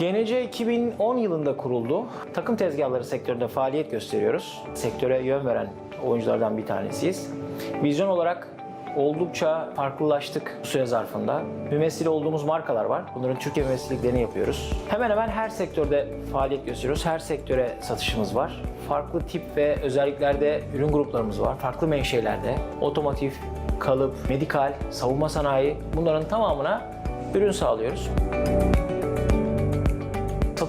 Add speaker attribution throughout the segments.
Speaker 1: GNC 2010 yılında kuruldu. Takım tezgahları sektöründe faaliyet gösteriyoruz. Sektöre yön veren oyunculardan bir tanesiyiz. Vizyon olarak oldukça farklılaştık bu süre zarfında. Mümessili olduğumuz markalar var. Bunların Türkiye mümessilliklerini yapıyoruz. Hemen hemen her sektörde faaliyet gösteriyoruz. Her sektöre satışımız var. Farklı tip ve özelliklerde ürün gruplarımız var. Farklı menşelerde. Otomotiv, kalıp, medikal, savunma sanayi bunların tamamına ürün sağlıyoruz.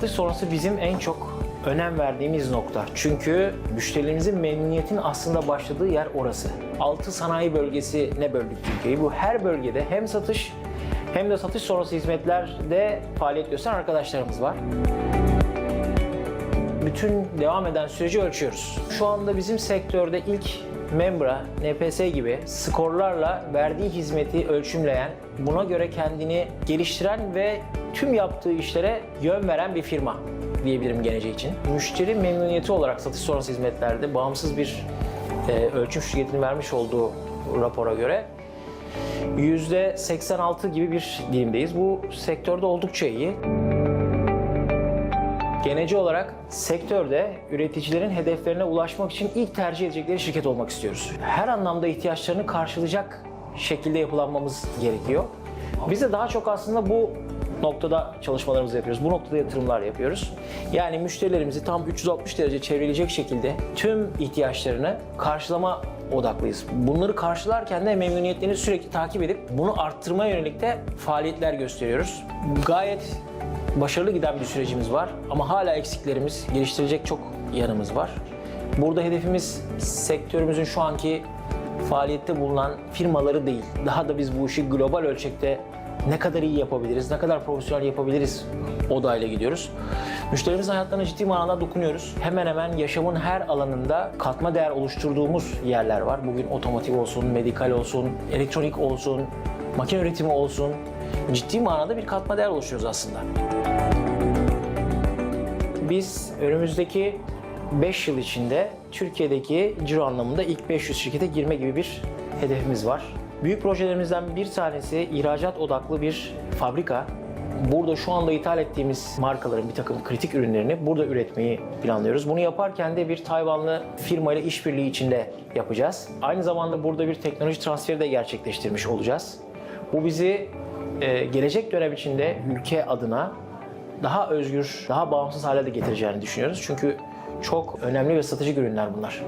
Speaker 1: Satış sonrası bizim en çok önem verdiğimiz nokta. Çünkü müşterilerimizin memnuniyetin aslında başladığı yer orası. 6 sanayi bölgesine böldük Türkiye'yi. Bu her bölgede hem satış hem de satış sonrası hizmetlerde faaliyet gösteren arkadaşlarımız var. Bütün devam eden süreci ölçüyoruz. Şu anda bizim sektörde ilk Membra, NPS gibi skorlarla verdiği hizmeti ölçümleyen, buna göre kendini geliştiren ve tüm yaptığı işlere yön veren bir firma diyebilirim geleceği için. Müşteri memnuniyeti olarak satış sonrası hizmetlerde bağımsız bir e, ölçüm şirketinin vermiş olduğu rapora göre %86 gibi bir dilimdeyiz. Bu sektörde oldukça iyi. Geneci olarak sektörde üreticilerin hedeflerine ulaşmak için ilk tercih edecekleri şirket olmak istiyoruz. Her anlamda ihtiyaçlarını karşılayacak şekilde yapılanmamız gerekiyor. Biz de daha çok aslında bu noktada çalışmalarımızı yapıyoruz. Bu noktada yatırımlar yapıyoruz. Yani müşterilerimizi tam 360 derece çevreleyecek şekilde tüm ihtiyaçlarını karşılama odaklıyız. Bunları karşılarken de memnuniyetlerini sürekli takip edip bunu arttırmaya yönelik de faaliyetler gösteriyoruz. Gayet başarılı giden bir sürecimiz var ama hala eksiklerimiz, geliştirecek çok yanımız var. Burada hedefimiz sektörümüzün şu anki faaliyette bulunan firmaları değil. Daha da biz bu işi global ölçekte ne kadar iyi yapabiliriz, ne kadar profesyonel yapabiliriz odayla gidiyoruz. Müşterimizin hayatlarına ciddi manada dokunuyoruz. Hemen hemen yaşamın her alanında katma değer oluşturduğumuz yerler var. Bugün otomotiv olsun, medikal olsun, elektronik olsun, makine üretimi olsun. Ciddi manada bir katma değer oluşturuyoruz aslında. Biz önümüzdeki 5 yıl içinde Türkiye'deki ciro anlamında ilk 500 şirkete girme gibi bir hedefimiz var. Büyük projelerimizden bir tanesi ihracat odaklı bir fabrika. Burada şu anda ithal ettiğimiz markaların bir takım kritik ürünlerini burada üretmeyi planlıyoruz. Bunu yaparken de bir Tayvanlı firmayla işbirliği içinde yapacağız. Aynı zamanda burada bir teknoloji transferi de gerçekleştirmiş olacağız. Bu bizi e, gelecek dönem içinde ülke adına daha özgür, daha bağımsız hale de getireceğini düşünüyoruz. Çünkü çok önemli ve stratejik ürünler bunlar.